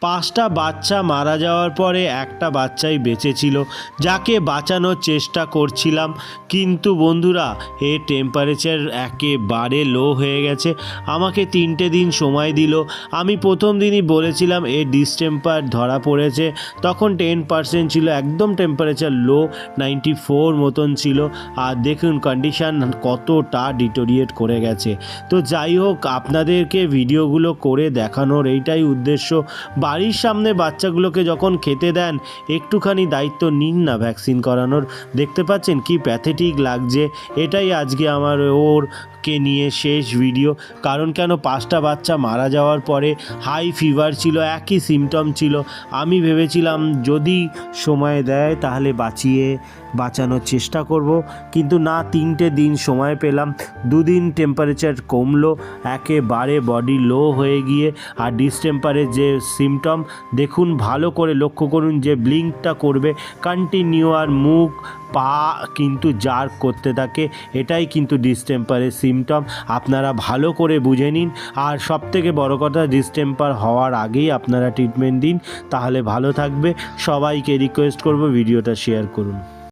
পাঁচটা বাচ্চা মারা যাওয়ার পরে একটা বাচ্চাই বেঁচে ছিল যাকে বাঁচানোর চেষ্টা করছিলাম। কিন্তু বন্ধুরা, এ টেম্পারেচার একেবারে লো হয়ে গেছে। আমাকে তিনটে দিন সময় দিল। আমি প্রথম দিনই বলেছিলাম, এ ডিসটেম্পার ধরা পড়েছে। তখন টেন পার্সেন্ট ছিল, একদম টেম্পারেচার লো নাইনটি ফোর মতন ছিল। আর দেখুন কন্ডিশান কতটা ডিটোরিয়েট করে গেছে। তো যাই হোক, আপনাদেরকে ভিডিওগুলো করে দেখানোর এইটাই উদ্দেশ্য। বাড়ির সামনে বাচ্চাগুলোকে যখন খেতে দেন, একটুখানি দায়িত্ব নিন না ভ্যাকসিন করানোর। দেখতে পাচ্ছেন কি প্যাথেটিক লাগছে। এটাই আজকে আমার ওর কে নিয়ে শেষ ভিডিও কারণ কেন পাঁচটা বাচ্চা মারা যাওয়ার পরে হাই ফিভার ছিল, একই সিমটম ছিল। আমি ভেবেছিলাম, যদি সময় দেয় তাহলে বাঁচিয়ে, বাঁচানোর চেষ্টা করব। কিন্তু না, তিনটে দিন সময় পেলাম। দুদিন টেম্পারেচার কমলো, একেবারে বডি লো হয়ে গিয়ে। আর ডিসটেম্পারের যে সিমটম দেখুন, ভালো করে লক্ষ্য করুন যে ব্লিঙ্কটা করবে। কন্টিনিউ আর মুখ পা কিন্তু জার্ক করতে থাকে, এটাই কিন্তু ডিস্টেম্পারের সিমটম আপনারা ভালো করে বুঝে নিন। আর সব থেকে বড়ো কথা ডিস্টেম্পার হওয়ার আগেই আপনারা ট্রিটমেন্ট দিন, তাহলে ভালো থাকবে। সবাইকে রিকোয়েস্ট করব, ভিডিওটা শেয়ার করুন।